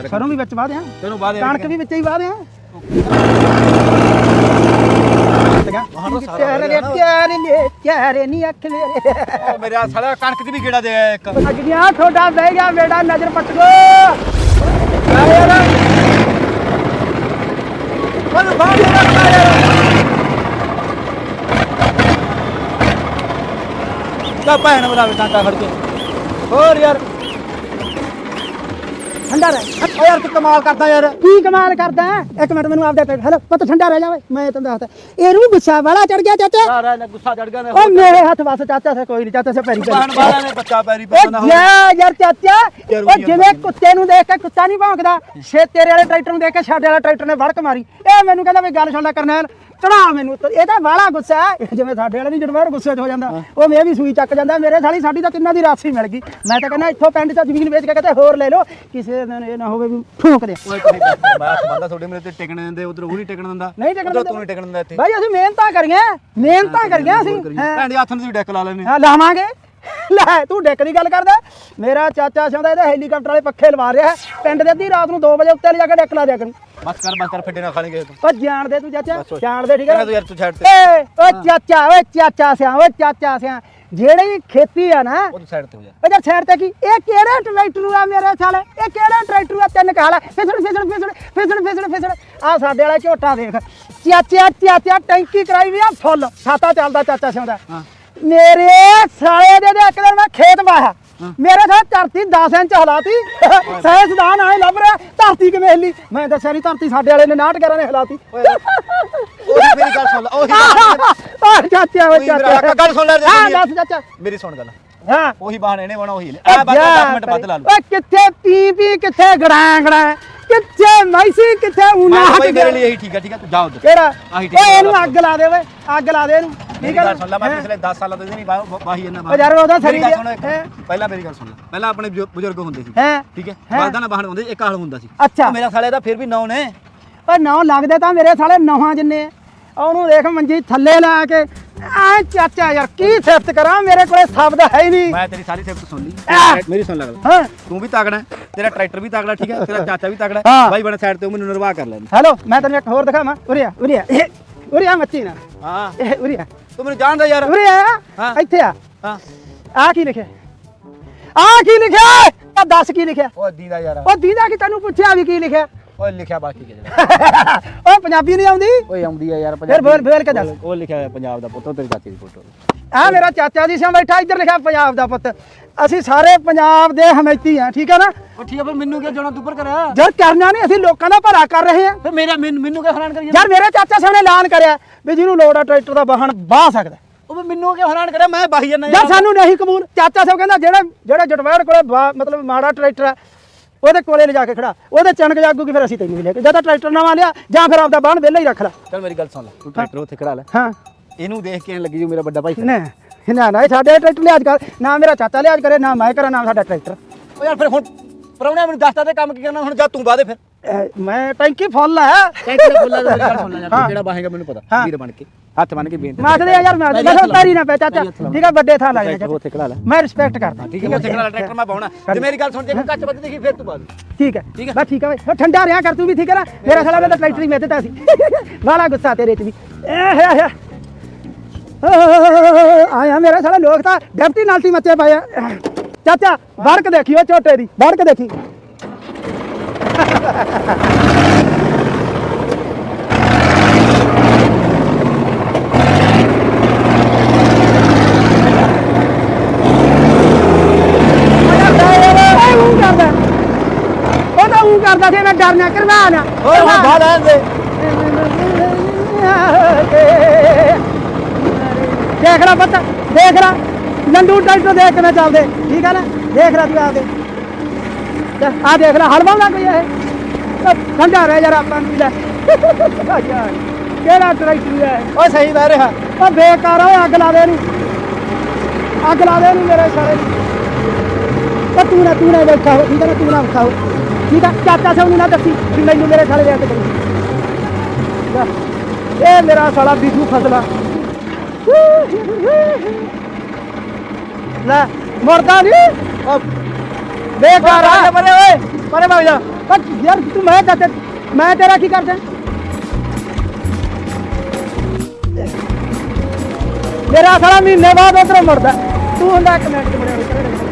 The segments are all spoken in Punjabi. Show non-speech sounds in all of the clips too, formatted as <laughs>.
ਸਾਰੇ ਸਰੋਂ ਵੀ ਵਿੱਚ ਵਾਹ ਦਿਆਂ ਤੈਨੂੰ ਬਾਅਦ ਕਣਕ ਵੀ ਵਿੱਚ ਹੀ ਨੇ ਨਹੀਂ ਅੱਖ ਮੇਰੇ। ਮੇਰਾ ਸਾਲਾ ਕਣਕ 'ਚ ਵੀ ਗੇੜਾ ਦੇ ਆਇਆ ਇੱਕ। ਅੱਜ ਗਿਆ ਤੁਹਾਡਾ ਬਹਿ ਗਿਆ ਮੇਰਾ ਨਜ਼ਰ ਪੱਟ ਗੋ ਆ ਯਾਰ ਮੈਨੂੰ ਬਾਹਰ ਦੇ ਰੱਖਣਾ ਯਾਰ ਤਾਂ ਭੈਣ ਬੁਲਾਵੇ ਫੜ ਕੇ। ਹੋਰ ਯਾਰ। ਠੰਡਾ ਰਹਿ। ਓ ਯਾਰ ਤੂੰ ਕਮਾਲ ਕਰਦਾ ਯਾਰ। ਕੀ ਕਮਾਲ ਕਰਦਾ? ਇੱਕ ਮਿੰਟ ਮੈਨੂੰ ਆਪਦੇ ਹੈਲੋ ਪੁੱਤ ਠੰਡਾ ਰਹਿ ਜਾਵੇ ਮੈਂ ਤੈਨੂੰ ਦੱਸਦਾ। ਇਹਨੂੰ ਗੁੱਸਾ ਵਾਲਾ ਚੜ ਗਿਆ ਚਾਚਾ। ਸਾਰਾ ਨੇ ਗੁੱਸਾ ਚੜ ਗਿਆ ਨੇ ਓ ਮੇਰੇ ਹੱਥ ਵਸ ਚਾਚਾ ਸੇ ਕੋਈ ਨਹੀਂ ਚਾਚਾ ਸੇ ਪੈਰੀ ਪੈਰੀ। ਵਾਲਾ ਨੇ ਬੱਚਾ ਪੈਰੀ ਓ ਪੈਂਦਾ ਨਾ ਹੋਵੇ ਯਾ ਯਾਰ ਚਾਚਾ ਓ ਜਿਵੇਂ ਕੁੱਤੇ ਨੂੰ ਦੇਖ ਕੇ ਕੁੱਤਾ ਨਹੀਂ ਭੌਂਕਦਾ ਛੇ ਤੇਰੇ ਵਾਲੇ ਟਰੈਕਟਰ ਨੂੰ ਦੇਖ ਕੇ ਸਾਡੇ ਵਾਲਾ ਟਰੈਕਟਰ ਨੇ ਵੜਕ ਮਾਰੀ। ਇਹ ਮੈਨੂੰ ਕਹਿੰਦਾ ਵੀ ਗੱਲ ਸੁਣ ਲੈ ਕਰਨੈਲ ਚੜਾ ਮੈਨੂੰ ਤੇ ਇਹ ਤਾਂ ਵਾਲਾ ਗੁੱਸਾ ਹੈ। ਜਿਵੇਂ ਸਾਡੇ ਵਾਲੇ ਨਹੀਂ ਜੜਵਾਰ ਗੁੱਸੇ 'ਚ ਹੋ ਜਾਂਦਾ। ਉਹ ਮੈਂ ਵੀ ਸੂਈ ਚੱਕ ਜਾਂਦਾ। ਮੇਰੇ ਸਾਲੀ ਸਾਡੀ ਤਾਂ ਤਿੰਨਾਂ ਦੀ ਰਾਸੀ ਮਿਲ ਗਈ। ਮੈਂ ਤਾਂ ਕਹਿੰਦਾ ਇੱਥੋਂ ਪਿੰਡ 'ਚ ਜ਼ਮੀਨ ਵੇਚ ਕੇ ਕਿਤੇ ਹੋਰ ਲੈ ਲਓ। ਕਿਸੇ ਦਿਨ ਇਹ ਨਾ ਹੋਵੇ ਵੀ ਠੋਕ ਦੇ ਓਏ ਕੋਈ ਮੈਂ ਬੰਦਾ ਤੁਹਾਡੇ ਮੇਰੇ ਤੇ ਟਿਕਣ ਦਿੰਦੇ ਉਧਰ ਉਹ ਨਹੀਂ ਟਿਕਣ ਦਿੰਦਾ। ਨਹੀਂ ਟਿਕਣ ਉੱਧਰ ਦਿੰਦਾ। ਤੂੰ ਨਹੀਂ ਟਿਕਣ ਦਿੰਦਾ ਇੱਥੇ। ਭਾਈ ਅਸੀਂ ਮਿਹਨਤਾਂ ਕਰੀਆਂ। ਮਿਹਨਤਾਂ ਕਰੀਆਂ ਅਸੀਂ। ਹੈਂ। ਭੈਣ ਦੇ ਹੱਥ ਨੂੰ ਤੁਸੀਂ ਡੈਕ ਲਾ ਲੈਨੇ ਹਾਂ ਲਾਵਾਂਗੇ। ਲੈ ਤੂੰ ਡੈਕ ਦੀ ਗੱਲ ਕਰਦਾ। ਮੇਰਾ ਚਾਚਾ ਸਿਉਂਦਾ ਇਹਦੇ ਹੈਲੀਕਾਪਟਰ ਵਾਲੇ ਪੱਖੇ ਲਵਾ ਰਿਹਾ। ਹੈ। ਪਿੰਡ ਦੇ ਅੱਧੀ ਰਾਤ ਨੂੰ 2 ਵਜੇ ਉੱਤੇ ਲਿਜਾ ਕੇ ਡੈਕ ਲਾ ਦਿਆ ਕਰੂ। ਬਸ ਕਰ ਬਸ ਕਰ ਫੱਟੇ ਨਾ ਖਾਣੇ ਗਏ ਤੂੰ। ਓ ਜਾਣਦੇ ਤੂੰ ਚਾਚਾ ਬਸ ਓਏ। ਜਾਣਦੇ ਠੀਕ ਹੈ ਨਾ? ਤੂੰ ਯਾਰ ਤੂੰ ਛੱਡ ਤੇ ਏ ਓ ਚਾਚਾ ਓਏ ਚਾਚਾ ਸਿਆ ਓਏ ਚਾਚਾ ਸਿਆ। ਜਿਹੜੀ ਖੇਤੀ ਆ ਨਾ ਉਹ ਤੂੰ ਸਾਈਡ ਤੇ ਹੋ ਜਾ। ਜਦ ਸਾਈਡ ਤੇ ਕੀ? ਇਹ ਕਿਹੜਾ ਟਰੈਕਟਰ ਆ ਮੇਰੇ ਸਾਲੇ? ਇਹ ਕਿਹੜਾ ਟਰੈਕਟਰ ਆ? ਤਿੰਨ ਕਾਲਾ। ਫਿਸੜ ਫਿਸੜ ਫਿਸੜ ਫਿਸੜ ਫਿਸੜ ਫਿਸੜ। ਆ ਸਾਡੇ ਵਾਲਾ ਝੋਟਾ ਦੇਖ। ਚਾਚਾ ਚਾਚਾ ਟੈਂਕੀ ਕਰਾਈ ਵੀ ਆ ਫੁੱਲ। ਛਾਤਾ ਚੱਲਦਾ ਚਾਚਾ ਸਿਉਂਦਾ। ਮੇਰੇ ਸਾਲੇ ਦੇ ਦੇ ਇੱਕ ਦਿਨ ਮੈਂ ਖੇਤ ਵਾਇਆ ਮੇਰੇ ਸਾਹ ਧਰਤੀ 10 ਇੰਚ ਹਲਾਤੀ। ਸਾਇੰਸਦਾਨ ਆਏ ਲੱਭ ਰਿਹਾ। ਧਰਤੀ ਕਿਵੇਂ ਹਿੱਲੀ? ਮੈਂ ਦੱਸਿਆ ਨਹੀਂ ਧਰਤੀ ਸਾਡੇ ਵਾਲੇ ਨੇ 69 ਨੇ ਹਲਾਤੀ। ਓਏ ਉਹੀ ਮੇਰੀ ਗੱਲ ਸੁਣ ਲੈ ਉਹੀ ਗੱਲ ਆ ਚਾਚਾ ਓਏ ਚਾਚਾ। ਗੱਲ ਸੁਣ ਲੈ ਹਾਂ। ਦੱਸ ਚਾਚਾ। ਮੇਰੀ ਸੁਣ ਗੱਲ। ਹਾਂ। ਉਹੀ ਬਹਾਨੇ ਨੇ ਬਣਾ ਉਹੀ ਆ ਜਾ 10 ਮਿੰਟ ਵੱਧ ਲਾ ਲਓ। ਓਏ ਕਿੱਥੇ ਪੀ ਪੀ ਕਿੱਥੇ ਗੜਾਂ ਗੜਾਂ। ਕਿੱਥੇ ਮੈਸੀ ਕਿੱਥੇ ਉਨਾ ਮੈਂ ਹੱਟ ਬਈ ਮੇਰੇ ਗਿਆ। ਲਈ ਇਹੀ ਠੀਕ ਹੈ ਠੀਕ ਹੈ ਤੂੰ ਜਾ ਉਧਰ। ਕਿਹੜਾ? ਆਹੀ ਠੀਕ ਓਏ ਹੈ, ਇਹਨੂੰ ਬਸ। ਅੱਗ ਲਾ ਦੇ ਓਏ ਅੱਗ ਲਾ ਦੇ ਇਹਨੂੰ। ਮੇਰੀ ਗੱਲ ਸੁਣ ਲੈ ਮੈਂ ਪਿਛਲੇ 10 ਸਾਲਾਂ ਤੋਂ ਇਹਦੀ ਨਹੀਂ ਵਾਹ- ਵਾਹੀ ਇਹਨਾਂ ਓ ਯਾਰ ਉਹਦਾ ਮੇਰੀ ਗੱਲ ਸਰੀ ਸੁਣ ਇੱਕ, ਹੈਂ? ਪਹਿਲਾਂ ਮੇਰੀ ਗੱਲ ਸੁਣ ਲੈ। ਪਹਿਲਾਂ ਆਪਣੇ ਬਜ਼ੁ- ਬਜ਼ੁਰਗ ਹੁੰਦੇ ਸੀ। ਹੈ? ਠੀਕ ਹੈ? ਹੈਂ? ਬਲਦਾਂ ਨਾਲ ਬਾਹਣ ਹੁੰਦੇ ਸੀ, ਇੱਕ ਹਲ ਹੁੰਦਾ ਸੀ। ਅੱਛਾ। ਉਹ ਮੇਰਾ ਸਾਲੇ ਦਾ ਫਿਰ ਵੀ ਨੌ ਨੇ। ਓ ਨੌ ਲੱਗਦੇ ਤਾਂ ਮੇਰੇ ਸਾਲੇ ਨੌਹਾਂ ਜਿੰਨੇ ਆ। ਉਹਨੂੰ ਦੇਖ ਮੰਜੀ ਥੱਲੇ ਲਾ ਕੇ ਆ ਚਾਚਾ ਯਾਰ ਕੀ ਸਿਫਤ ਕਰਾਂ? ਮੇਰੇ ਕੋਲੇ ਸ਼ਬਦ ਹੈ ਹੀ ਨਹੀਂ। ਮੈਂ ਤੇਰੀ ਸਾਰੀ ਸਿਫਤ ਸੁਣ ਲਈ। ਆਹ! ਮੇਰੀ ਸੁਣ ਲੈ ਗੱਲ। ਹਾਂ। ਤੂੰ ਵੀ ਤਗੜਾ ਹੈ, ਤੇਰਾ ਟਰੈਕਟਰ ਵੀ ਤਗੜਾ ਠੀਕ ਹੈ? ਤੇਰਾ ਚਾਚਾ ਵੀ ਤਗੜਾ। ਬਾਈ ਬਣ ਸਾਈਡ ਤੇ ਉਹ ਮੈਨੂੰ ਨਿਰਵਾਹ ਕਰ ਲੈਣ ਹੈਲੋ ਮੈਂ ਤੈਨੂੰ ਇੱਕ ਹੋਰ ਦਿਖਾਵਾਂ। ਉਰੇ ਆ ਉਰੇ ਆ ਇਹ ਉਰੇ ਆ ਮੱਚੀ ਨਾ ਹਾਂ। ਇਹ ਉਰੇ ਆ। ਤੂੰ ਮੈਨੂੰ ਜਾਣਦਾ ਯਾਰ। ਉਰੇ ਆ। ਹਾਂ। ਇੱਥੇ ਆ। ਹਾਂ। ਆ ਕੀ ਲਿਖਿਆ? ਆ ਕੀ ਲਿਖਿਆ? ਆ ਦੱਸ ਕੀ ਲਿਖਿਆ? ਉਹ ਦੀਦਾ ਯਾਰ। ਉਹ ਦੀਦਾ ਕਿ ਤੈਨੂੰ ਪੁੱਛਿਆ ਵੀ ਕੀ ਲਿਖਿਆ? ਓਏ ਲਿਖਿਆ ਬਾਕੀ ਕਿ ਜਿਹੜਾ ਉਹ ਪੰਜਾਬੀ ਨਹੀਂ ਆਉਂਦੀ? ਓਏ ਆਉਂਦੀ ਆ ਯਾਰ ਫਿਰ ਬੋਲ ਬੋਲ ਕੇ ਦੱਸ। ਉਹ ਲਿਖਿਆ ਹੋਇਆ ਪੰਜਾਬ ਦਾ ਪੁੱਤ ਤੇਰੀ ਚਾਚੀ ਦੀ ਫੋਟੋ ਆ ਮੇਰਾ ਚਾਚਾ ਜੀ ਸਿਆਂ ਬੈਠਾ ਇੱਧਰ ਲਿਖਿਆ ਪੰਜਾਬ ਦਾ ਪੁੱਤ। ਅਸੀਂ ਸਾਰੇ ਪੰਜਾਬ ਦੇ ਹਮੈਤੀ ਆ ਠੀਕ ਹੈ ਨਾ? ਉਹ ਠੀਕ ਹੈ ਪਰ ਮੈਨੂੰ ਕਿਉਂ ਜਾਣਾ ਤੂੰ ਕਰਿਆ? ਜਦ ਕਰਨਾ ਨਹੀਂ ਅਸੀਂ ਲੋਕਾਂ ਦਾ ਭਲਾ ਕਰ ਰਹੇ ਆ। ਫਿਰ ਮੇਰਾ ਮੈਨੂੰ ਮੈਨੂੰ ਕਿਉਂ ਹੈਰਾਨ ਕਰੀ ਯਾਰ ਮੇਰੇ ਚਾਚਾ ਸਿਆਂ ਨੇ ਐਲਾਨ ਕਰਿਆ ਵੀ ਜਿਹਨੂੰ ਲੋੜ ਆ ਟਰੈਕਟਰ ਦਾ ਵਾਹਣ ਬਾਹ ਸਕਦਾ। ਉਹ ਵੀ ਮੈਨੂੰ ਕਿਉਂ ਹੈਰਾਨ ਕਰਿਆ? ਮੈਂ ਬਾਹੀ ਜਾਂਦਾ ਯਾਰ। ਸਾਨੂੰ ਨਹੀਂ ਕਬੂਲ। ਚਾਚਾ ਸਾਹਿਬ ਕਹਿੰਦਾ ਜਿਹੜਾ ਜਿਹੜਾ ਜਟਵੈੜ ਕੋਲੇ ਮਤਲਬ ਮਾੜਾ ਟਰੈਕਟਰ ਆ ਉਹਦੇ ਕੋਲੇ ਲਿਜਾ ਕੇ ਖੜਾ। ਉਹਦੇ ਚਣਕ ਜਾਗੂਗੀ ਫਿਰ ਅਸੀਂ ਤੈਨੂੰ ਵੀ ਲੈ ਕੇ ਜਾਂ ਤਾਂ ਟਰੈਕਟਰ ਨਵਾਂ ਲਿਆ ਜਾਂ ਫਿਰ ਆਪਦਾ ਬਾਹਣ ਵਿਹਲਾ ਹੀ ਰੱਖ ਲੈ। ਚੱਲ ਮੇਰੀ ਗੱਲ ਸੁਣ ਲੈ ਤੂੰ ਟਰੈਕਟਰ ਉੱਥੇ ਖੜਾ ਲੈ। ਹਾਂ। ਇਹਨੂੰ ਦੇਖ ਕੇ ਐਂ ਲੱਗੀ ਜੋ ਮੇਰਾ ਵੱਡਾ ਭਾਈ ਨਾ। ਨਾ ਨਾ ਇਹ ਸਾਡੇ ਟਰੈਕਟਰ ਲਿਆਜ ਕਰ ਨਾ ਮੇਰਾ ਚਾਚਾ ਲਿਆਜ ਕਰੇ ਨਾ ਮੈਂ ਕਰਾਂ ਨਾ ਸਾਡਾ ਟਰੈਕਟਰ। ਉਹ ਯਾਰ ਫਿਰ ਹੁਣ ਪਰਉਣਿਆ ਮੈਨੂੰ ਦੱਸਦਾ ਤੇ ਕੰਮ ਕੀ ਕਰਨਾ ਹੁਣ ਜਾ ਤੂੰ ਬਾਦੇ ਫਿਰ। ਮੈਂ ਟੈਂਕੀ ਫੁੱਲ ਹੈ ਟੈਂਕੀ ਖੋਲਾ ਤੇ ਗੱਲ ਸੁਣ ਲੈ ਯਾਰ ਹਾਂ। ਤੂੰ ਕਿਹੜਾ ਬਾਹੇਗਾ ਮੈਨੂੰ ਪਤਾ ਹਾਂ। ਵੀਰ ਬਣ ਕੇ। ਹੱਥ ਬਣ ਕੇ ਬੇਨਤੀ ਮੈਂ ਤੇ ਯਾਰ ਮੈਂ ਤੇ ਤਾਰੀ ਨਾ ਪੈ ਚਾਚਾ। ਠੀਕ ਹੈ ਵੱਡੇ ਥਾਂ ਲੱਗ ਜਾ ਉੱਥੇ ਖੜਾ ਲੈ। ਮੈਂ ਰਿਸਪੈਕਟ ਕਰਦਾ। ਠੀਕ ਹੈ ਉੱਥੇ ਖੜਾ ਲੈ ਟਰੈਕਟਰ ਮੈਂ ਪਾਉਣਾ। ਤੇ ਮੇਰੀ ਗੱਲ ਸੁਣ ਜੇ ਕੋਈ ਕੱਚ ਵੱਜ ਦੇਖੀ ਫਿਰ ਤੂੰ ਬਾਦ ਠੀਕ ਹੈ ਠੀਕ ਹੈ। ਬਸ ਠੀਕ ਹੈ ਬਈ। ਠੰਡਾ ਰਿਆ ਕਰ ਤੂੰ ਵੀ ਠੀਕ ਹੈ ਨਾ। ਮੇਰਾ ਸਾਲਾ ਮੈਂ ਤਾਂ ਟਰੈਕਟਰ ਹੀ ਮੈਂ ਦਿੱਤਾ ਸੀ। ਵਾਲਾ ਗੁੱਸਾ ਤੇਰੇ ਚ ਵੀ। ਇਹ ਹੈ ਆਇਆ ਮੇਰਾ ਸਾਲਾ ਲੋਕ ਤਾਂ ਡੈਪਟੀ ਨਾਲਟੀ ਮੱਚੇ ਪਏ ਆ। ਚਾਚਾ ਵੜਕ ਦੇਖੀ ਉਹ ਝੋਟੇ ਦੀ ਵੜਕ ਦੇਖੀ। ਉਹ ਕਰਦਾ ਸੀ ਮੈਂ ਡਰਨਾ ਕਰਵਾ ਨਾ ਓਏ ਹੁਣ ਬਾਦ ਆਂ ਦੇ। ਦੇਖ ਲੈ ਪੁੱਤ ਦੇਖ ਲੈ। ਲੰਡੂ ਟਰੈਕਟਰ ਦੇਖ ਕਿਵੇਂ ਚੱਲਦੇ। ਠੀਕ ਹੈ ਨਾ? ਦੇਖ ਲੈ ਤੂੰ ਆਪਦੇ ਆ ਦੇਖ ਲੈ ਹਲਵਾਉਂਦਾ ਕੋਈ ਇਹ। ਠੰਡਾ ਰਹਿ ਯਾਰ ਆਪਾਂ ਨੂੰ ਲੈ। ਯਾਰ, ਕਿਹੜਾ ਟਰੈਕਟਰ ਹੈ ਓਏ ਸਹੀ ਬਹਿ ਰਿਹਾ। ਉਹ ਬੇਕਾਰ ਓਏ ਅੱਗ ਲਾ ਦੇ ਇਹਨੂੰ। ਅੱਗ ਲਾ ਦੇ ਇਹਨੂੰ ਮੇਰੇ ਸਾਰੇ ਉਹ ਤੂੰ ਨਾ ਤੂੰ ਨਾ ਬੈਠਾ ਹੋ ਠੀਕ ਹੈ ਨਾ? ਤੂੰ ਨਾ ਬੈਠਾ ਹੋ। ਠੀਕ ਹੈ? ਚਾਚਾ ਸਾਹਿਬ ਨੂੰ ਨਾ ਦੱਸੀ ਕਿ ਮੈਨੂੰ ਮੇਰੇ ਸਾਲੇ ਲੈ ਕੇ ਇਹ ਮੇਰਾ ਸਾਲਾ ਬਿਜੂ ਫਸਲਾ। ਲੈ ਮਰਦਾ ਨਹੀਂ ਬੇਕਾਰ ਆ ਬਰੇ ਓਏ, ਪਰੇ ਭਾਗ ਜਾ। ਪਰ ਯਾਰ, ਤੂੰ ਮੈਂ ਚਾਚਾ ਮੈਂ ਤੇਰਾ ਕੀ ਕਰਦੇ? ਮੇਰਾ ਸਾਲਾ ਮਹੀਨੇ ਬਾਅਦ ਉਧਰੋਂ ਮਰਦਾ ਤੂੰ ਹੁੰਦਾ ਇੱਕ ਮਿੰਟ ਚ ਮੁੜਿਆ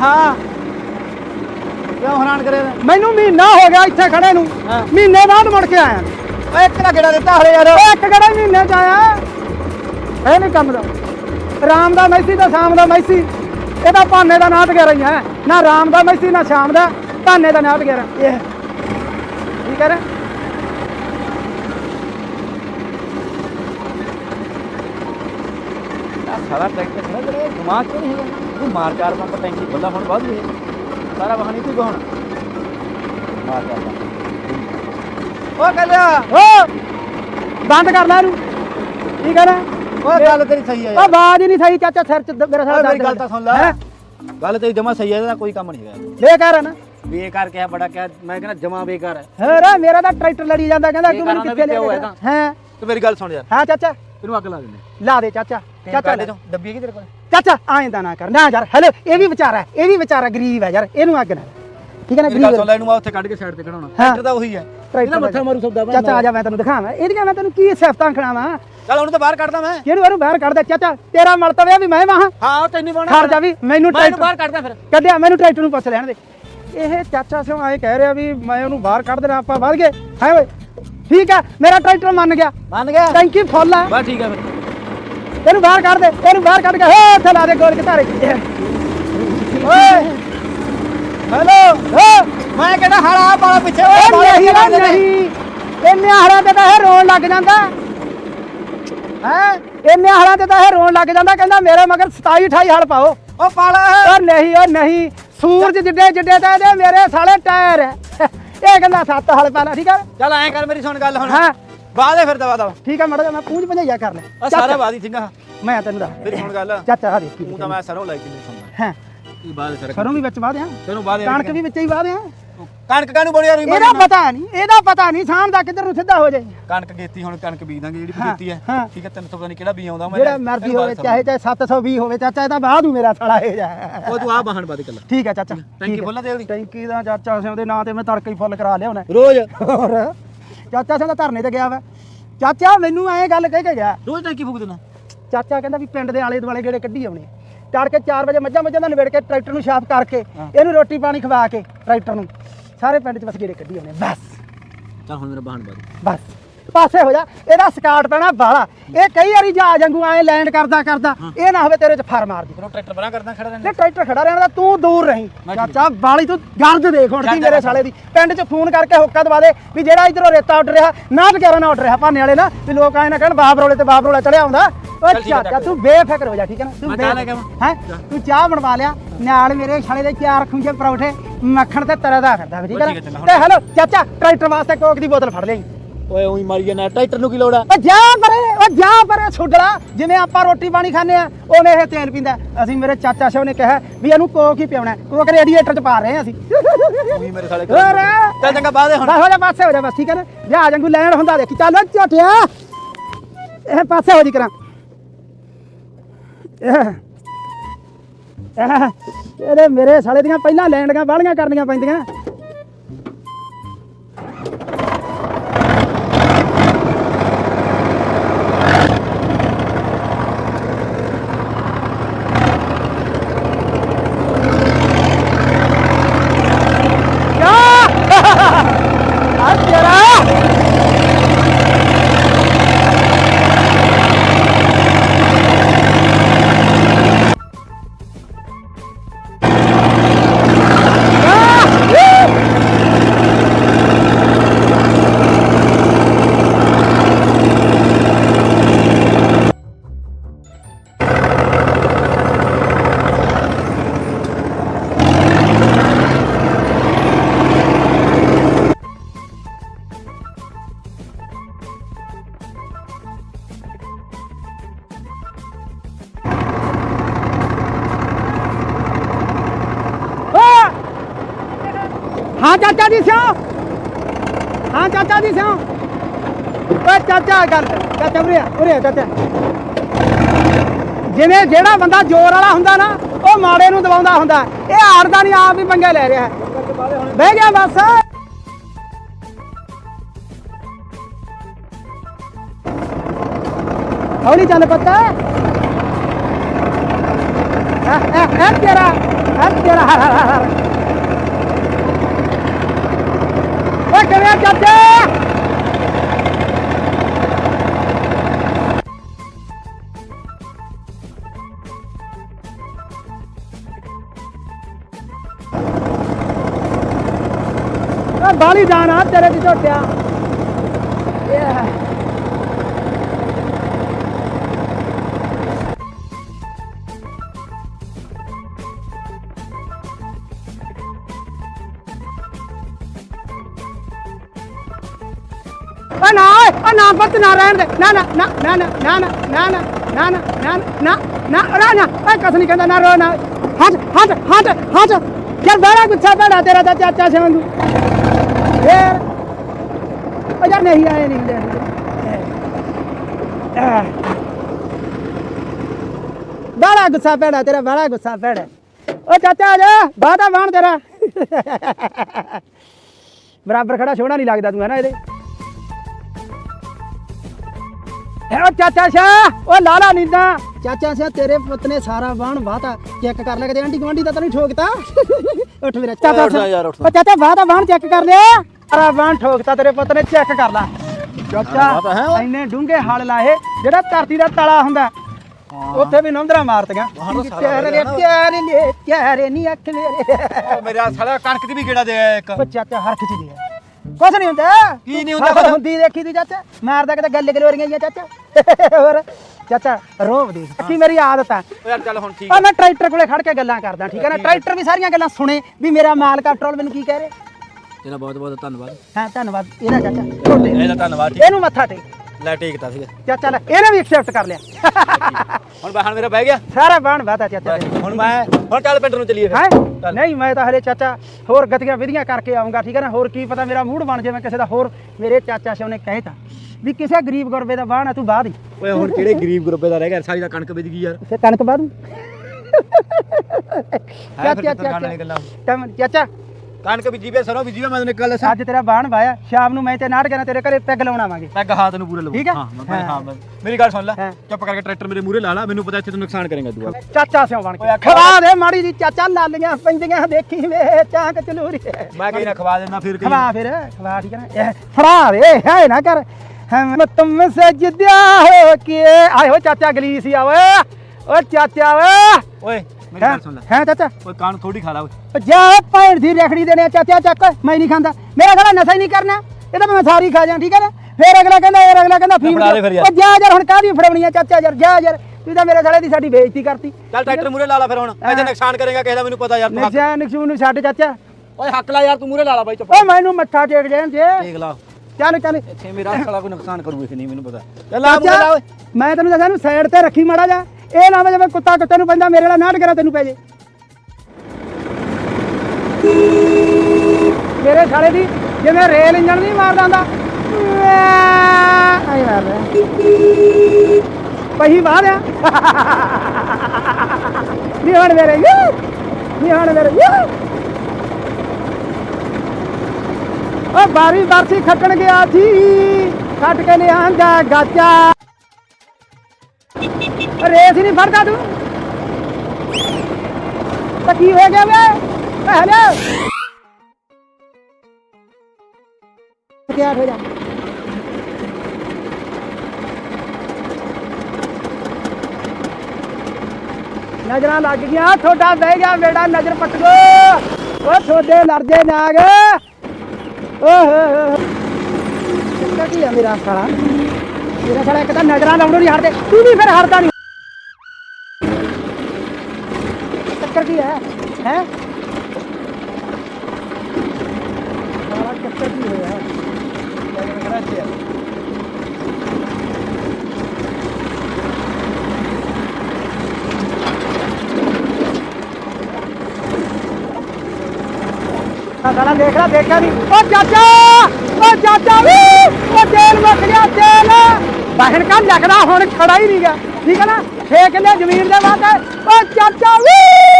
ਹਾਂ। ਕਿਉਂ ਹੈਰਾਨ ਕਰੇ ਮੈਨੂੰ ਮਹੀਨਾ ਹੋ ਗਿਆ ਇੱਥੇ ਖੜੇ ਨੂੰ। ਹਾਂ। ਮਹੀਨੇ ਬਾਅਦ ਮੁੜ ਕੇ ਆਇਆ। ਓਏ ਇੱਕ ਨਾ ਗੇੜਾ ਦਿੱਤਾ ਹਲੇ ਯਾਰ। ਓਏ ਇੱਕ ਕਿਹੜਾ ਮਹੀਨੇ ਚ ਆਇਆ। ਇਹ ਨਹੀਂ ਕੰਮ ਦਾ। ਰਾਮ ਦਾ ਮੈਸੀ ਤੇ ਸ਼ਾਮ ਦਾ ਮੈਸੀ। ਇਹਦਾ ਭਾਨੇ ਦਾ ਨਾਟ ਗਿਆ ਰਹੀ ਹੈ ਨਾ ਰਾਮ ਦਾ ਮੈਸੀ ਨਾ ਸ਼ਾਮ ਦਾ। ਭਾਨੇ ਦਾ ਨਾਟ ਗਿਆ ਇਹ। ਕੀ ਕਰ? ਸਾਰਾ ਟਰੈਕਟਰ ਖੜਾ ਜਿਹੜਾ ਦਿਮਾਗ ਕਿਉਂ ਨਹੀਂ ਹੈਗਾ? ਤੂੰ ਮਾਰ ਚਾਰ ਪੰਪ ਟੈਂਕੀ ਖੋਲਾ ਹੁਣ ਵੱਧ ਗਏ। ਸਾਰਾ ਵਾਹਨ ਹੀ ਤੂੰ ਗਾਉਣ। ਮਾਰ ਚਾਰ ਪੰਪ ਓ ਕੱਲਿਆ! ਓ! ਬੰਦ ਕਰ ਲੈ ਇਹਨੂੰ। ਕੀ ਕਰ ਓਏ ਗੱਲ ਤੇਰੀ ਸਹੀ ਹੈ ਓ ਯਾਰ ਬਾਜ ਹੀ ਨਹੀਂ ਸਹੀ ਚਾਚਾ ਸਿਰ ਚ ਮੇਰਾ ਓਏ ਮੇਰੀ ਗੱਲ ਤਾਂ ਸੁਣ ਲੈ। ਹੈਂ? ਗੱਲ ਤੇਰੀ ਜਮਾ ਸਹੀ ਹੈ ਇਹਦਾ ਕੋਈ ਕੰਮ ਨਹੀਂ ਹੈਗਾ। ਬੇਕਾਰ ਹੈ ਨਾ। ਬੇਕਾਰ ਕਿਹਾ ਬੜਾ ਕਿਹਾ ਮੈਂ ਕਹਿੰਦਾ ਜਮਾ ਬੇਕਾਰ ਹੈ ਹੋਰ ਮੇਰਾ ਤਾਂ ਟਰੈਕਟਰ ਲੜੀ ਜਾਂਦਾ ਕਹਿੰਦਾ ਤੂੰ ਮੈਨੂੰ ਕਿੱਥੇ ਲੈ ਕੇ ਹੈ ਗਿਆ? ਹਾਂ? ਤੂੰ ਮੇਰੀ ਗੱਲ ਸੁਣ ਯਾਰ। ਹਾਂ ਚਾਚਾ। ਤੈਨੂੰ ਅੱਗ ਲਾ ਦਿੰਦੇ ਲਾ ਦੇ ਚਾਚਾ। ਚਾਚਾ ਡੱਬੀ ਹੈਗੀ ਤੇਰੇ ਕੋਲ? ਚਾਚਾ ਆਏਂ ਦਾ ਨਾ ਕਰ। ਨਾ ਯਾਰ ਹਲੇ ਇਹ ਵੀ ਵਿਚਾਰਾ ਹੈ, ਇਹ ਵੀ ਵਿਚਾਰਾ ਗਰੀਬ ਹੈ ਯਾਰ ਇਹਨੂੰ ਅੱਗ ਨਾ ਲਾ। ਠੀਕ ਹੈ ਨਾ ਮੇਰੀ ਗੱਲ ਗਰੀਬ ਸੁਣ ਲੈ ਇਹਨੂੰ ਮੈਂ ਉੱਥੇ ਕੱਢ ਕੇ ਸਾਈਡ ਤੇ ਖੜਾਉਣਾ। ਹਾਂ। ਟਰੈਕਟਰ ਤਾਂ ਉਹੀ ਹੈ। ਇਹਦਾ ਮੱਥਾ ਮਾਰੂ ਸੌਦਾ ਬਣਾ ਚਾਚਾ ਆ ਜਾ ਮੈਂ ਤੈਨੂੰ ਦਿਖਾਵਾਂ। ਇਹਦੀਆਂ ਮੈਂ ਤੈਨੂੰ ਕੀ ਸਿਫਤਾਂ ਖਣਾਵਾਂ? ਚੱਲ ਉਹਨੂੰ ਤਾਂ ਬਾਹਰ ਕੱਢਦਾ ਮੈਂ। ਕਿਹਨੂੰ ਇਹਨੂੰ ਬਾਹਰ ਕੱਢ ਦੇ ਚਾਚਾ ਤੇਰਾ ਮਲਤਵ ਹੈ ਵੀ ਮੈਂ ਵਾਹਾਂ ਹਾਂ ਤੈਨੂੰ ਬਣਾ ਖੜ ਜਾ ਵੀ ਮੈਨੂੰ ਮੈਂ ਇਹਨੂੰ ਟਰੈਕਟਰ ਬਾਹਰ ਕੱਢਦਾ ਫਿਰ। ਕੱਢਿਆ ਮੈਨੂੰ ਟਰੈਕਟਰ ਨੂੰ ਪੁੱਛ ਲੈਣ ਦੇ। ਇਹ ਚਾਚਾ ਸਿਓ ਐਂ ਕਹਿ ਰਿਹਾ ਵੀ ਮੈਂ ਉਹਨੂੰ ਬਾਹਰ ਕੱਢ ਦੇਣਾ ਆਪਾਂ ਵੱਧ ਗਏ। ਹੈ ਓਏ। ਠੀਕ ਆ ਮੇਰਾ ਟਰੈਕਟਰ ਮੰਨ ਗਿਆ। ਮੰਨ ਗਿਆ? ਟੈਂਕੀ ਫੁੱਲ ਆ। ਬਸ ਠੀਕ ਹੈ ਫਿਰ। ਇਹਨੂੰ ਬਾਹਰ ਕੱਢ ਦੇ ਇਹਨੂੰ ਬਾਹਰ ਕੱਢ ਕੇ ਹੋ ਉੱਥੇ ਲਾ ਦੇ ਗੋਲ ਘਤਾਰੇ ਓਏ। ਹੈਲੋ ਓ ਮੈਂ ਕਿਹੜਾ ਹਰਾ ਪਾਲਾ ਪਿੱਛੇ ਓਏ ਨਹੀਂ ਨੇ? ਨਹੀਂ ਇੰਨੇ ਹਰਾਂ ਤੇ ਤਾਂ ਇਹ ਰੋਣ ਲੱਗ ਜਾਂਦਾ। ਹੈ? ਇੰਨੇ ਹਰਾਂ ਤੇ ਤਾਂ ਇਹ ਰੋਣ ਲੱਗ ਜਾਂਦਾ ਕਹਿੰਦਾ ਮੇਰੇ ਮਗਰ 27 28 ਹਲ ਪਾਓ। ਉਹ ਪਾਲਾ ਓ ਨਹੀਂ ਓ ਨਹੀਂ। ਸੂਰਜ ਜਿੱਡੇ ਜਿੱਡੇ ਤਾਂ ਇਹਦੇ ਮੇਰੇ ਸਾਲੇ ਟਾਇਰ ਐ ਇਹ ਕਹਿੰਦਾ ਸੱਤ ਹਲ ਪਾ ਲੈ ਠੀਕ ਆ ਚੱਲ ਐਂ ਕਰ ਮੇਰੀ ਸੁਣ ਗੱਲ ਹੁਣ। ਹਾਂ। ਦੇ ਫਿਰ ਦਵਾ ਦਵਾ। ਠੀਕ ਆ ਮੜਾ ਮੈਂ ਪੂੰਝ ਭੰਜਈਆ ਕਰ ਲੈ ਆ ਸਾਰਾ ਬਾਦ ਹੀ ਸਿੰਘਾ। ਮੈਂ ਤੈਨੂੰ ਦੱਸ। ਮੇਰੀ ਸੁਣ ਗੱਲ। ਚਾਚਾ ਆ ਦੇਖੀ। ਤੂੰ ਤਾਂ ਮੈਂ ਸਰੋਂ ਲੈ ਕੇ ਨਹੀਂ ਸੁਣਦਾ। ਹਾਂ। ਇਹ ਬਾਅਦ ਫਿਰ ਸਰੋਂ ਵੀ ਵਿੱਚ ਵਾਹ ਦਿਆਂ। ਤੈਨੂੰ ਬਾਅਦ ਕਣਕ ਵੀ ਵਿੱਚ ਹੀ ਵਾਹ ਦਿਆਂ। ਕਣਕ ਕਾਨੂੰ ਬਣੀ ਯਾਰ ਇਹਦਾ ਪਤਾ ਨਹੀਂ ਇਹਦਾ ਪਤਾ ਨਹੀਂ ਸਾਂਭ ਦਾ ਕਿੱਧਰ ਨੂੰ ਸਿੱਧਾ ਹੋ ਜਾਏ। ਕਣਕ ਗੇਤੀ ਹੁਣ ਕਣਕ ਬੀਜ ਦਾਂਗੇ ਜਿਹੜੀ ਗੇਤੀ ਹੈ। ਠੀਕ ਹੈ ਤੈਨੂੰ ਤਾਂ ਪਤਾ ਨਹੀਂ ਕਿਹੜਾ ਬੀ ਆਉਂਦਾ ਮੈਂ ਜਿਹੜਾ ਮਰਜ਼ੀ ਹੋਵੇ ਚਾਹੇ ਚਾਹੇ 720 ਹੋਵੇ ਚਾਚਾ ਇਹਦਾ ਬਾਹ ਦੂ ਮੇਰਾ ਸਾਲਾ ਇਹ ਜਾ ਉਹ ਤੂੰ ਆ ਬਾਹਣ ਬਾਦ ਕੱਲਾ ਠੀਕ ਹੈ ਚਾਚਾ। ਟੈਂਕੀ। ਫੁੱਲਾਂ ਦੇ। ਉਹਦੀ ਟੈਂਕੀ ਦਾ ਚਾਚਾ ਦੇ ਨਾਂ ਤੇ ਮੈਂ ਤੜਕੇ ਹੀ ਫੁੱਲ ਕਰਾ ਲਿਆ ਉਹਨੇ। ਰੋਜ਼। ਹੋਰ। ਚਾਚਾ ਦਾ ਧਰਨੇ ਤੇ ਗਿਆ ਵਾ। ਚਾਚਾ ਮੈਨੂੰ ਐਂ ਗੱਲ ਕਹਿ ਕੇ ਗਿਆ। ਰੋਜ਼ ਟੈਂਕੀ ਫੂਕ ਦੇਣਾ ਚਾਚਾ ਕਹਿੰਦਾ ਵੀ ਪਿੰਡ ਦੇ ਆਲੇ ਦੁਆਲੇ ਗੇੜੇ ਕੱਢੀ ਆਉਣੇ। ਤੜਕੇ 4 ਵਜੇ ਮੱਝਾਂ ਮੱਝਾਂ ਦਾ ਨਵੇੜ ਕੇ ਟਰੈਕਟਰ ਨੂੰ ਸਾਫ਼ ਕਰਕੇ। ਇਹਨੂੰ ਰੋਟੀ ਪਾਣੀ ਖਵਾ ਕੇ ਟਰੈਕਟਰ ਨੂੰ। ਸਾਰੇ ਪਿੰਡ 'ਚ ਬਸ ਗੇੜੇ ਕੱਢੀ ਆਉਣੇ ਬਸ। ਚੱਲ ਹੁਣ ਮੇਰਾ ਬਾਹਣ ਬਾਦ। ਬਸ। ਪਾਸੇ ਹੋ ਜਾ ਇਹਦਾ ਸਕਾਟ ਪੈਣਾ ਬਾਲਾ ਇਹ ਕਈ ਵਾਰੀ ਜਹਾਜ਼ ਵਾਂਗੂ ਐ ਲੈਂਡ ਕਰਦਾ ਕਰਦਾ। ਇਹ ਨਾ ਹੋਵੇ ਤੇਰੇ 'ਚ ਫਰ ਮਾਰ ਦੀ। ਤੈਨੂੰ ਟਰੈਕਟਰ ਬਣਾ ਕਰਦਾ ਖੜਾ ਰਹਿਣਾ ਤੇ ਟਰੈਕਟਰ ਖੜਾ ਰਹਿਣ ਦਾ ਤੂੰ ਦੂਰ ਰਹੀਂ। ਚਾਚਾ ਬਾਲੀ ਤੂੰ ਗਰਦ ਦੇਖ ਚੱਲ ਮੇਰੇ ਸਾਲੇ ਦੀ। ਪਿੰਡ 'ਚ ਫੋਨ ਕਰਕੇ ਹੁੱਕਾ ਦਵਾ ਦੇ ਵੀ ਜਿਹੜਾ ਇਧਰੋਂ ਰੇਤਾ ਉੱਡ ਰਿਹਾ ਨਾ ਟਕਿਆਰਾ ਨਾ ਉੱਡ ਰਿਹਾ ਭਾਨੇ ਵਾਲੇ ਨਾ। ਵੀ ਲੋਕ ਆਏ ਨਾ ਕਹਿਣ ਬਾਪ ਰੋਲੇ ਤੇ ਬਾਪ ਰੋਲਾ ਚੜਿਆ ਆਉਂਦਾ ਓ ਚਾਚਾ ਤੂੰ ਬੇਫਿਕਰ ਹੋ ਜਾ ਠੀਕ ਹੈ ਨਾ? ਤੂੰ ਆਵਾਂ? ਹੈ? ਤੂੰ ਚਾਹ ਬਣਵਾ ਲਿਆ। ਨਾਲ ਮੇਰੇ ਸਾਲੇ ਦੇ ਚਾਰ ਖੁੰਝੇ ਪਰੌਠੇ ਮੱਖਣ ਤੇ ਤਰਾ ਦਾ ਫਿਰਦਾ ਠੀਕ ਹੈ ਨਾ? ਤੇ ਹੈਲੋ ਚਾਚਾ ਟਰੈਕਟਰ ਵਾਸਤੇ ਕੋਕ ਦੀ ਬੋਤਲ ਫੜ ਲਈ। ਓਏ ਉਹੀ ਮਾਰੀ ਜਾਣਾ ਟਰੈਕਟਰ ਨੂੰ ਕੀ ਲੋੜ ਆ? ਓ ਜਾ ਪਰੇ ਓ ਜਾ ਪਰੇ ਛੁੱਡਲਾ ਜਿਵੇਂ ਆਪਾਂ ਰੋਟੀ ਪਾਣੀ ਖਾਂਦੇ ਆ ਉਵੇਂ ਇਹ ਤੇਲ ਪੀਂਦਾ। ਅਸੀਂ ਮੇਰੇ ਚਾਚਾ ਸ਼ੋ ਨੇ ਕਿਹਾ ਵੀ ਇਹਨੂੰ ਕੋਕ ਹੀ ਪਿਆਉਣਾ ਕੋਕ ਰੇਡੀਏਟਰ 'ਚ ਪਾ ਰਹੇ ਆ ਅਸੀਂ। ਉਹੀ ਮੇਰੇ ਸਾਲੇ ਹੋਰ। ਚੱਲ ਚੰਗਾ ਦੇ ਹੁਣ। ਹੋ ਜਾ ਪਾਸੇ ਹੋ ਜਾ ਬਸ ਠੀਕ ਹੈ ਨਾ? ਜਾ ਜੰਗੂ ਲੈਣ ਹੁੰਦਾ ਦੇਖੀ। ਚੱਲ ਝੋਟਿਆ। ਇਹ ਪਾਸੇ ਹੋ ਜੀ ਕਰਾਂ। ਇਹ ਇਹ ਇਹਦੇ ਮੇਰੇ ਸਾਲੇ ਦੀਆਂ ਪਹਿਲਾਂ ਲੈਂਡਾਂ ਵਾਲੀਆਂ ਕਰਨੀਆਂ ਪੈਂਦੀਆਂ। ਜੀ। ਸਿਓ ਚਾਚਾ, ਗੱਲ ਚਾਚਾ ਉਰੇ ਆ ਉਰੇ ਆ ਚਾਚਾ। ਜਿਵੇਂ ਜਿਹੜਾ ਬੰਦਾ ਜ਼ੋਰ ਵਾਲਾ ਹੁੰਦਾ ਨਾ, ਉਹ ਮਾੜੇ ਨੂੰ ਦਬਾਉਂਦਾ ਹੁੰਦਾ। ਇਹ ਹਾਰਦਾ ਨਹੀਂ ਆਪ ਹੀ ਪੰਗੇ ਲੈ ਰਿਹਾ। ਬਹਿ ਗਿਆ ਬਸ। ਹੌਲੀ ਚੱਲ ਪੱਤਾ। ਆ ਆ ਆ ਤੇਰਾ ਆ ਤੇਰਾ। ਓਏ ਕਿਵੇਂ ਆ ਚਾਚਾ? ਆ ਬਾਲੀ ਜਾਣਾ ਤੇਰੇ ਦੀ ਝੋਟਿਆ ਓ ਨਾ ਓਏ ਨਾ ਬੱਤ ਨਾ ਰਹਿਣ ਦੇ ਨਾ ਨਾ ਨਾ ਨਾ ਨਾ ਨਾ ਨਾ ਨਾ ਨਾ ਨਾ ਨਾ ਨਾ ਨਾ ਨਾ ਨਾ ਨਾ ਓਏ ਕਸ ਨਹੀਂ ਕਹਿੰਦਾ ਨਾ ਰੋ ਨਾ ਹਟ ਹਟ ਹਟ ਹਟ ਯਾਰ ਬੜਾ ਗੁੱਸਾ ਭੈੜਾ ਤੇਰਾ ਤਾਂ ਚਾਚਾ ਸੇ ਵਾਂਗੂ ਫੇਰ? ਓ ਯਾਰ ਨਹੀਂ ਆਏ ਨਹੀਂ ਲੈ ਬੜਾ ਗੁੱਸਾ ਭੈੜਾ ਤੇਰਾ ਬੜਾ ਗੁੱਸਾ ਭੈੜਾ। ਓ ਚਾਚਾ ਆ ਜਾ ਬਾਦਾ ਬਾਣ ਤੇਰਾ। ਬਰਾਬਰ ਖੜਾ ਸੋਹਣਾ ਨਹੀਂ ਲੱਗਦਾ ਤੂੰ, ਹੈ ਨਾ ਇਹਦੇ? ਹੈ ਚਾਚਾ ਸ਼ਾ ਓ ਲਾਲਾ ਨੀਂਦਾ ਚਾਚਾ ਸ਼ਾ ਤੇਰੇ ਪੁੱਤ ਨੇ ਸਾਰਾ ਬਾਣ ਵਾਤਾ ਚੈੱਕ ਕਰ ਲੈ ਕਦੇ ਆਂਟੀ ਗਵਾਂਡੀ ਦਾ ਤਾਂ ਨਹੀਂ ਠੋਕਤਾ। ਉੱਠ ਵੀਰੇ ਚਾਚਾ ਉੱਠਦਾ ਯਾਰ, ਉੱਠਦਾ। ਓ ਚਾਚਾ ਵਾਤਾ ਬਾਣ ਚੈੱਕ ਕਰ ਲਿਆ। ਸਾਰਾ ਬਾਣ ਠੋਕਤਾ ਤੇਰੇ ਪੁੱਤ ਨੇ ਚੈੱਕ ਕਰ ਲਾ। ਹੈ ਚਾਚਾ ਓਏ। ਇੰਨੇ ਡੂੰਘੇ ਹਲ ਲਾਏ ਜਿਹੜਾ ਧਰਤੀ ਦਾ ਤਲਾ ਹੁੰਦਾ ਉੱਥੇ ਵੀ ਨੌਂਦਰਾ ਮਾਰਤੀਆਂ। ਬਾਹਰ ਤਾਂ ਸਾਰਾ ਪਿਆਰੇ ਨਾ। ਨੇ ਪਿਆਰੇ ਨਹੀਂ ਅੱਖ ਮੇਰੇ। ਮੇਰਾ ਸਾਲਾ ਕਣਕ ਦੀ ਵੀ ਗੇੜਾ ਦੇ ਆਇਆ ਇੱਕ। ਚਾਚਾ ਹਰ ਖਿੱਚਦੀ ਹੈ ਕੁਛ ਨਹੀਂ ਹੁੰਦਾ। ਕੀ ਨਹੀਂ ਹੁੰਦਾ ਫਿਰ? ਹੁੰਦੀ ਦੇਖੀ ਤੀ ਚਾਚਾ। ਮਾਰਦਾ ਕਿਤੇ ਗੱਲ ਗਲੋਰੀਆਂ ਹੀ ਆ ਚਾਚਾ। <laughs> ਹੋਰ ਚਾਚਾ ਰੋਬ ਦੇਖ ਕੀ ਮੇਰੀ ਆਦਤ ਆ। ਓ ਯਾਰ ਚੱਲ ਹੁਣ ਠੀਕ ਆ ਮੈਂ ਟਰੈਕਟਰ ਕੋਲੇ ਖੜ ਕੇ ਗੱਲਾਂ ਕਰਦਾ ਠੀਕ ਹੈ ਨਾ? ਟਰੈਕਟਰ ਵੀ ਸਾਰੀਆਂ ਗੱਲਾਂ ਸੁਣੇ ਵੀ ਮੇਰਾ ਮਾਲ ਕੰਟਰੋਲ ਮੈਨੂੰ ਕੀ ਕਹਿ ਰਿਹਾ? ਤੇਰਾ ਬਹੁਤ ਬਹੁਤ ਧੰਨਵਾਦ। ਹਾਂ ਧੰਨਵਾਦ। ਇਹਦਾ ਚਾਚਾ ਤੁਹਾਡੇ। ਇਹਦਾ ਧੰਨਵਾਦ ਠੀਕ। ਇਹਨੂੰ ਮੱਥਾ ਟੇਕ। ਲੈ ਟੇਕਤਾ ਸੀਗਾ। ਚਾਚਾ ਲੈ ਇਹਨੇ ਵੀ ਐਕਸੈਪਟ ਕਰ ਲਿਆ। ਹੁਣ ਬਾਹਣ ਮੇਰਾ ਬਹਿ ਗਿਆ। ਸਾਰਾ ਬਾਣ ਬਾਤਾ ਚਾਚਾ। ਹੁਣ ਮੈਂ ਹੁਣ ਚੱਲ ਪਿੰਡ ਨੂੰ ਚੱਲੀਏ ਫਿਰ। ਹੈ? ਨਹੀਂ ਮੈਂ ਤਾਂ ਹਲੇ ਚਾਚਾ ਹੋਰ ਗਤੀਆਂ ਵਿਧੀਆਂ ਕਰਕੇ ਆਉਂਗਾ ਠੀਕ ਹੈ ਨਾ? ਹੋਰ ਕੀ ਪਤਾ ਮੇਰਾ ਮੂਡ ਬਣ ਜਾਵੇ ਕਿਸੇ ਦਾ ਹੋਰ ਮੇਰੇ ਚਾਚਾ ਸਿਓ ਨੇ ਕਹਿਤਾ ਵੀ ਕਿਸੇ ਗਰੀਬ ਗੁਰਬੇ ਦਾ ਬਾਣ ਆ ਤੂੰ ਬਾਦ ਹੀ। ਓਏ ਹੁਣ ਕਿਹੜੇ ਗਰੀਬ ਗਰੁੱਪੇ ਦਾ ਰਹਿ ਗਿਆ? ਸਾਰੀ ਦਾ ਕਣਕ ਵਿਕ ਗਈ ਯਾਰ। ਤੇ ਕਣਕ ਬਾਦੂ ਹੈ ਫਿਰ ਕਿੱਥੇ ਖਾਣ ਵਾਲੀ ਗੱਲਾਂ? ਤਮ ਚਾਚਾ ਕਣਕ ਬੀਜੀ ਵੇ ਸਰੋਂ ਬੀਜੀ ਵੇ ਮੈਂ ਤੈਨੂੰ ਇੱਕ ਗੱਲ ਦੱਸਾਂ। ਅੱਜ ਤੇਰਾ ਬਾਣ ਵਾਇਆ ਸ਼ਾਮ ਨੂੰ ਮੈਂ ਤੇ ਨਾਟ ਕਰਾਂ ਤੇਰੇ ਘਰੇ ਪੈਗ ਲਾਉਣ ਆਵਾਂਗੇ। ਮੈਂ ਕਹਾ ਤੈਨੂੰ ਪੂਰੇ ਲਊ ਠੀਕ ਹੈ? ਹਾਂ ਮੈਂ ਹਾਂ। ਹਾਂ ਮੈਂ- ਮੇਰੀ ਗੱਲ ਸੁਣ ਲੈ ਹਾਂ। ਚੁੱਪ ਕਰਕੇ ਟਰੈਕਟਰ ਮੇਰੇ ਮੂਹਰੇ ਲਾ ਲਾ ਮੈਨੂੰ ਪਤਾ ਇੱਥੇ ਤੂੰ ਨੁਕਸਾਨ ਕਰੇਗਾ ਤੂੰ ਚਾਚਾ ਸਿਓ ਬਣ ਓਏ ਕੇ ਖਵਾ ਦੇ ਮਾੜੀ ਜੀ ਚਾਚਾ ਲਾਲੀਆਂ ਪੈਂਦੀਆਂ ਦੇਖੀ ਵੇ ਚਾਂਕ ਚਲੂਰੀ। ਮੈਂ ਕਹੀ ਨਾ ਖਵਾ ਦੇਣਾ ਫਿਰ ਖਵਾ ਫਿਰ ਖਵਾ ਠੀਕ ਹੈ ਨਾ। ਇਹ ਫੜਾ ਦੇ ਹੈ ਨਾ ਕਰ। ਹਮ ਤੁਮ ਸਜਦਿਆ ਹੋ ਕੇ ਆਏ ਹੋ ਚਾਚਾ ਗਲੀਸ ਆ ਓਏ ਓ ਚਾਚਾ ਓਏ। ਓਏ ਮੇਰੀ ਗੱਲ ਸੁਣ ਲੈ। ਹੈ ਚਾਚਾ? ਓਏ ਕਾਨ ਥੋੜੀ ਖਾ ਲਾ ਓਏ। ਓ ਜਾ ਭੈਣ ਦੀ ਰਖੜੀ ਦੇਣੇ ਚਾਚਾ ਚੱਕ। ਮੈਂ ਨਹੀਂ ਖਾਂਦਾ। ਮੇਰਾ ਖੜਾ ਨਸ਼ਾ ਹੀ ਨਹੀਂ ਕਰਨਾ। ਇਹ ਤਾਂ ਮੈਂ ਸਾਰੀ ਖਾ ਜਾਂ ਠੀਕ ਹੈ ਨਾ? ਫੇਰ ਅਗਲਾ ਕਹਿੰਦਾ ਯਾਰ ਅਗਲਾ ਕਹਿੰਦਾ ਫੀਮ ਫੜਾ ਦੇ ਫਿਰ ਯਾਰ। ਓ ਜਾ ਯਾਰ ਹੁਣ ਕਾਹਦੀ ਫੜਾਉਣੀ ਆ? ਚਾਚਾ ਯਾਰ ਜਾ ਯਾਰ। ਤੂੰ ਤਾਂ ਮੇਰੇ ਸਾਲੇ ਦੀ ਸਾਡੀ ਬੇਇੱਜ਼ਤੀ ਕਰਤੀ। ਚੱਲ ਟਰੈਕਟਰ ਮੂਹਰੇ ਲਾ ਲਾ ਫਿਰ ਹੁਣ। ਇੱਥੇ ਨੁਕਸਾਨ ਕਰੇਗਾ ਕਿਸੇ ਦਾ ਮੈਨੂੰ ਪਤਾ ਯਾਰ ਤੂੰ ਹੱਕ- ਨਸ਼ਾ ਨਕਸ਼ੂ ਨੂੰ ਛੱਡ ਚਾਚਾ। ਓਏ ਹੱਕ ਲਾ ਯਾਰ ਤੂੰ ਮੂਹਰੇ ਲਾ ਲਾ ਬਾਈ ਚੁੱਪ ਓ ਮੈਨੂੰ ਮੱਥਾ ਟੇਕ ਦੇਣ ਦੇ। ਦੇਖ ਲਾ। ਚੱਲ ਚੱਲ। ਇੱਥੇ ਮੇਰਾ ਸਾਲਾ ਕੋਈ ਨੁਕਸਾਨ ਕਰੂ ਕਿ ਨਹੀਂ ਮੈਨੂੰ ਪਤਾ। ਚੱਲ ਆ ਮੂਹਰੇ ਲਾ ਓਏ। ਮੈਂ ਤੈਨੂੰ ਦੱਸਿਆ ਨੂੰ ਸਾਈਡ ਤੇ ਰੱਖੀ ਮਾੜਾ ਜਾ ਇਹ ਨਾ ਵੇ ਜਿਵੇਂ ਕੁੱਤਾ ਕੁੱਤੇ ਨੂੰ ਪੈਂਦਾ, ਮੇਰੇ ਨਾਲ ਨਾਟ ਕਰਾ ਤੈਨੂੰ ਪੈ ਜੇ। ਮੇਰੇ ਸਾਲੇ ਦੀ ਜਿਵੇਂ ਰੇਲ ਇੰਜਣ ਨਹੀਂ ਮਾਰਦਾ ਹੁੰਦਾ। ਆਈ ਮਾਰ ਰਿਹਾ ਪਹੀ ਬਾਹਰ ਆ ਨਹੀਂ ਹਣ ਮੇਰੇ ਨਹੀਂ ਹਣ ਮੇਰੇ ਓ ਬਾਰੀ ਬਰਸੀ ਖੱਟਣ ਗਿਆ ਸੀ। ਖੱਟ ਕੇ ਲਿਆਂਦਾ ਗਾਚਾ। ਰੇਸ ਹੀ ਨਹੀਂ ਫੜਦਾ ਤੂੰ ਤਾਂ ਕੀ ਹੋ ਗਿਆ ਵੇ ਹੈਲੋ ਤਿਆਰ ਹੋ ਜਾ ਨਜ਼ਰਾਂ ਲੱਗ ਗਿਆ ਤੁਹਾਡਾ ਬਹਿ ਗਿਆ ਮੇਰਾ ਨਜ਼ਰ ਪਟਕੋ ਓ ਤੁਹਾਡੇ ਲੜਦੇ ਨਾਗ ਓਹ ਹੋ ਚੱਕਰ ਕੀ ਆ ਮੇਰਾ ਸਾਲਾ ਮੇਰਾ ਸਾਲਾ ਇੱਕ ਤਾਂ ਨਜ਼ਰਾਂ ਲਾਉਣੋਂ ਨਹੀਂ ਹਟਦੇ ਤੂੰ ਵੀ ਫਿਰ ਹਟਦਾ ਨਹੀਂ ਗੱਡੀ ਹੈ ਹੈ? ਸਾਰਾ ਚੱਕਰ ਕੀ ਹੋਇਆ? ਕਿਹੜਾ ਕਰਾ ਚਿਆ ਸਾਡਾ ਦੇਖ ਰਿਹਾ ਦੇਖਿਆ ਨਹੀਂ? ਉਹ ਚਾਚਾ! ਉਹ ਚਾਚਾ ਵੀ! ਉਹ ਤੇਲ ਮੁੱਕ ਗਿਆ ਤੇਲ ਬਹਿਣ ਕਾ ਲੱਗਦਾ ਹੁਣ ਖੜਾ ਹੀ ਨਹੀਂ ਗਿਆ। ਠੀਕ ਹੈ ਨਾ? ਠੇਕ ਲਿਆ ਜ਼ਮੀਨ ਦੇ ਵਾਸਤੇ। ਉਹ ਚਾਚਾ ਵੀ!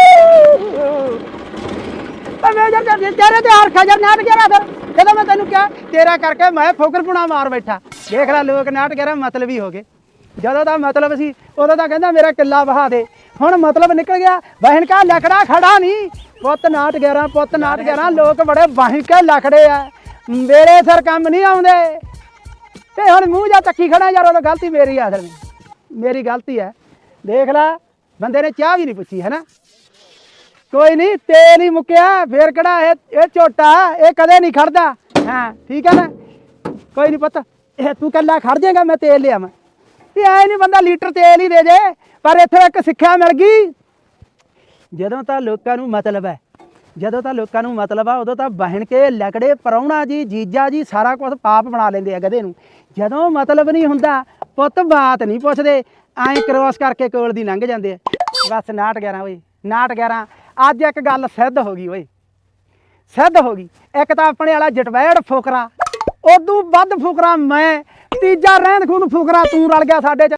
ਤੇ ਤੇਰੇ ਤੇ ਹਰ ਖਜਰ ਨਾਟ ਗਿਆ ਫਿਰ। ਜਦੋਂ ਮੈਂ ਤੈਨੂੰ ਕਿਹਾ, ਤੇਰਾ ਕਰਕੇ ਮੈਂ ਫੋਕਰਪੁਣਾ ਮਾਰ ਬੈਠਾ। ਦੇਖ ਲੈ ਲੋਕ ਨਾਟ ਗਿਆ ਮਤਲਬ ਹੀ ਹੋ ਗਏ। ਜਦੋਂ ਦਾ ਮਤਲਬ ਸੀ, ਉਦੋਂ ਤਾਂ ਕਹਿੰਦਾ ਮੇਰਾ ਕਿੱਲਾ ਵਹਾ ਦੇ। ਹੁਣ ਮਤਲਬ ਨਿਕਲ ਗਿਆ ਬਹਿਣ ਕਾ ਲਕੜਾ ਖੜਾ ਨਹੀਂ। ਪੁੱਤ ਨਾਟ ਗਿਆਰਾਂ ਪੁੱਤ ਨਾਟ ਗਿਆਰਾਂ ਲੋਕ ਬੜੇ ਬਾਹੀ ਕੇ ਲਖੜੇ ਆ। ਮੇਰੇ ਸਰ ਕੰਮ ਨਹੀਂ ਆਉਂਦੇ। ਤੇ ਹੁਣ ਮੂੰਹ ਜਾ ਚੱਕੀ ਖੜਾ ਯਾਰ ਉਹ ਗਲਤੀ ਮੇਰੀ ਆ ਅਸਲ ਮੇਰੀ ਗਲਤੀ ਹੈ ਦੇਖ ਲੈ, ਬੰਦੇ ਨੇ ਚਾਹ ਵੀ ਨਹੀਂ ਪੁੱਛੀ, ਹੈ ਨਾ? ਕੋਈ ਨਹੀਂ ਤੇਲ ਹੀ ਮੁੱਕਿਆ, ਫੇਰ ਕਿਹੜਾ ਇਹ ਇਹ ਝੋਟਾ, ਇਹ ਕਦੇ ਨਹੀਂ ਖੜਦਾ। ਹਾਂ, ਠੀਕ ਹੈ ਨਾ? ਕੋਈ ਨਹੀਂ ਪਤਾ, ਇਹ ਤੂੰ ਕੱਲਾ ਖੜ ਜਾਏਗਾ, ਮੈਂ ਤੇਲ ਲਿਆਵਾਂ ਤੇ ਐ ਨਹੀਂ ਬੰਦਾ ਲੀਟਰ ਤੇਲ ਹੀ ਦੇ ਜੇ, ਪਰ ਇੱਥੇ ਇੱਕ ਸਿੱਖਿਆ ਮਿਲ ਗਈ। ਜਦੋਂ ਤਾਂ ਲੋਕਾਂ ਨੂੰ ਮਤਲਬ ਹੈ, ਜਦੋਂ ਤਾਂ ਲੋਕਾਂ ਨੂੰ ਮਤਲਬ ਆ, ਉਦੋਂ ਤਾਂ ਬਹਿਣ ਕੇ ਲਕੜੇ, ਪਰੌਣਾ ਜੀ, ਜੀਜਾ ਜੀ, ਸਾਰਾ ਕੁਝ ਪਾਪ ਬਣਾ ਲੈਂਦੇ ਆ ਗਧੇ ਨੂੰ। ਜਦੋਂ ਮਤਲਬ ਨਹੀਂ ਹੁੰਦਾ, ਪੁੱਤ ਬਾਤ ਨਹੀਂ ਪੁੱਛਦੇ, ਐਂ ਕ੍ਰੋਸ ਕਰਕੇ ਕੋਲ ਦੀ ਲੰਘ ਜਾਂਦੇ ਆ। ਬਸ ਨਾਟ 11 ਓਏ, ਨਾਟ 11 ਅੱਜ ਇੱਕ ਗੱਲ ਸਿੱਧ ਹੋ ਗਈ ਓਏ। ਸਿੱਧ ਹੋ ਗਈ। ਇੱਕ ਤਾਂ ਆਪਣੇ ਵਾਲਾ ਜਟਵੈੜ ਫੁਕਰਾ, ਉਦੋਂ ਵੱਧ ਫੁਕਰਾ ਮੈਂ, ਤੀਜਾ ਰਹਿੰਦ ਖੂਨ ਫੁਕਰਾ ਤੂੰ ਰਲ ਗਿਆ ਸਾਡੇ ਚ।